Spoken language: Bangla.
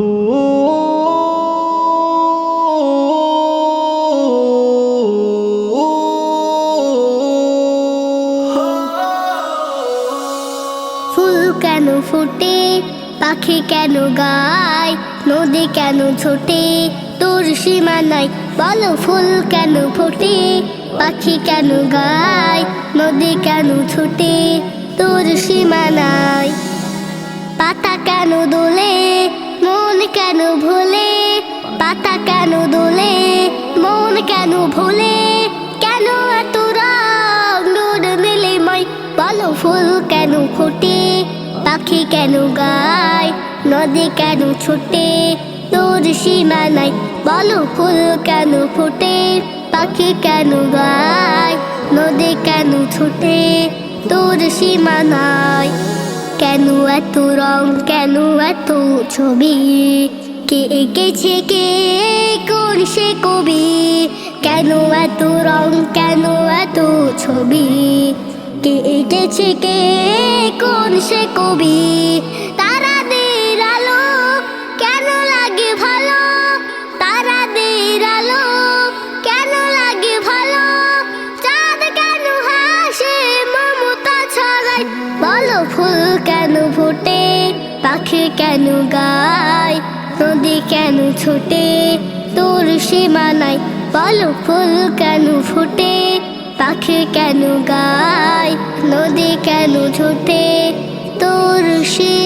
কেন ফোটে? পাখি কেন গায়? নদী কেন ছোটে? তোর সীমা নাই বলো ফুল কেন ফোটে? পাখি কেন গায়? নদী কেন ছোটে? তোর সীমা নাই পাতা কেন কেন দোলে? মন কেন ভোলে? কেন এত রং নূর নীলে মাই বলো ফুল কেন ফোটে? পাখি কেন গায়? নদী কেন ছোটে? তোর সীমা নাই বলো ফুল কেন ফোটে? পাখি কেন গায়? নদী কেন ছোটে? তোর সীমা নাই কেন এত রং? কেন এত ছবি? কে এঁকেছে, কে কোন সে কবি? কেন এত রং, কেন এত ছবি? কে এঁকেছে, কে কোন সে কবি? তারাদের আলো কেন লাগে ভালো? তারাদের আলো কেন লাগে ভালো? চাঁদ কেন হাসে বলো ফুল কেন ফোটে, পাখি কেন গায়? নদী কেন ছোটে? তোর সীমা নাই, বলো ফুল কেন ফুটে? পাখি কেন গায়, নদী কেন ছোটে? তোর সীমা